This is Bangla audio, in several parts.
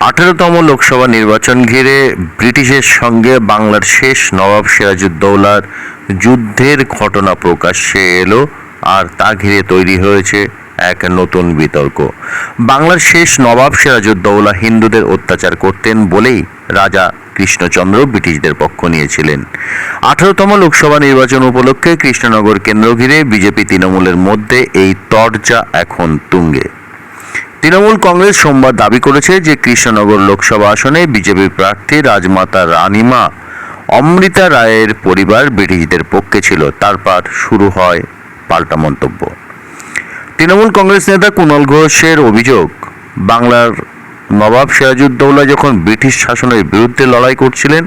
আঠেরোতম লোকসভা নির্বাচন ঘিরে ব্রিটিশের সঙ্গে বাংলার শেষ নবাব সিরাজউদ্দৌলার যুদ্ধের ঘটনা প্রকাশ্যে এলো আর তা ঘিরে তৈরি হয়েছে এক নতুন বিতর্ক। বাংলার শেষ নবাব সিরাজউদ্দৌলা হিন্দুদের অত্যাচার করতেন বলেই রাজা কৃষ্ণচন্দ্র ব্রিটিশদের পক্ষ নিয়েছিলেন। আঠারোতম লোকসভা নির্বাচন উপলক্ষে কৃষ্ণনগর কেন্দ্র ঘিরে বিজেপি তৃণমূলের মধ্যে এই তরজা এখন তুঙ্গে। তৃণমূল কংগ্রেস সোমবার দাবি করেছে যে কৃষ্ণনগর লোকসভা আসনে বিজেপি প্রার্থী রাজমাতা রানিমা অমৃতা রায়ের পরিবার ব্রিটিশদের পক্ষে ছিল। তারপর শুরু হয় পাল্টা মন্তব্য। তৃণমূল কংগ্রেস নেতা কুণাল ঘোষের অভিযোগ, বাংলার নবাব সিরাজউদ্দৌলা যখন ব্রিটিশ শাসনের বিরুদ্ধে লড়াই করছিলেন,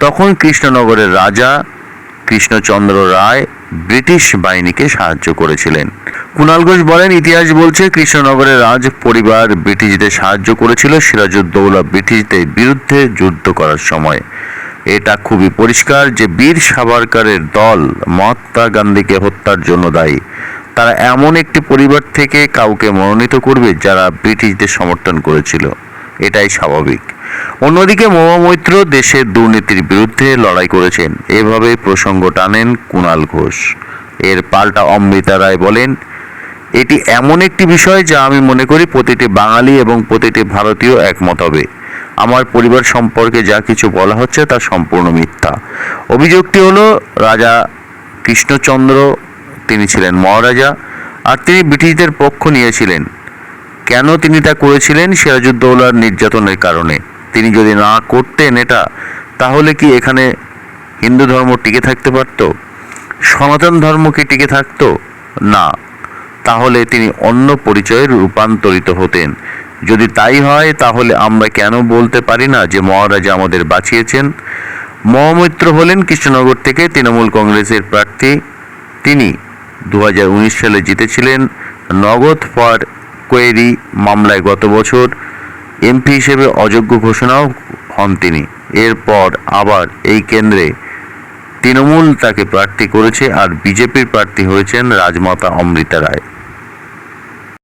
তখন কৃষ্ণনগরের রাজা কৃষ্ণচন্দ্র রায় ব্রিটিশ বাহিনীকে সাহায্য করেছিলেন। কুণাল ঘোষ বলেন, ইতিহাস বলছে কৃষ্ণনগরের রাজ পরিবার ব্রিটিশদের সাহায্য করেছিল, সিরাজউদ্দৌলা ব্রিটিশদের বিরুদ্ধে যুদ্ধ করার সময়। এটা খুবই পরিষ্কার যে বীর সাভারকারের দল মহাত্মা গান্ধীকে হত্যার জন্য দায়ী। তারা এমন একটি পরিবার থেকে কাউকে মনোনীত করবে যারা ব্রিটিশদের সমর্থন করেছিল। এটাই স্বাভাবিক। অন্যদিকে মহামৈত্র দেশের দুর্নীতির বিরুদ্ধে লড়াই করেছেন। এভাবে প্রসঙ্গ টানেন কুণাল ঘোষ। এর পাল্টা অমৃতা রায় বলেন এটি এমন একটি বিষয় যা আমি মনে করি প্রতিটি বাঙালি এবং প্রতিটি ভারতীয় একমত হবে। আমার পরিবার সম্পর্কে যা কিছু বলা হচ্ছে তা সম্পূর্ণ মিথ্যা। অভিযোগটি হলো, রাজা কৃষ্ণচন্দ্র, তিনি ছিলেন মহারাজা, আর তিনি ব্রিটিশদের পক্ষ নিয়েছিলেন। কেন তিনি তা করেছিলেন সিরাজউদ্দৌলার নির্যাতনের কারণে। তিনি যদি না করতেন এটা, তাহলে কি এখানে হিন্দু ধর্ম টিকে থাকতে পারত? সনাতন ধর্ম কি টিকে থাকতো? না। তাহলে তিনি অন্য পরিচয়ে রূপান্তরিত হতেন। যদি তাই হয়, তাহলে আমরা কেন বলতে পারি না যে মহারাজা আমাদের বাঁচিয়েছেন? মহামৈত্র হলেন কৃষ্ণনগর থেকে তৃণমূল কংগ্রেসের প্রার্থী। তিনি দু হাজার উনিশ সালে জিতেছিলেন নগদ ফর কোয়েরি মামলায় গত বছর। এমপি হিসেবে অযোগ্য ঘোষণাও হন তিনি। এরপর আবার এই কেন্দ্রে তৃণমূল তাকে প্রার্থী করেছে আর বিজেপির প্রার্থী হয়েছেন রাজমাতা অমৃতা রায়।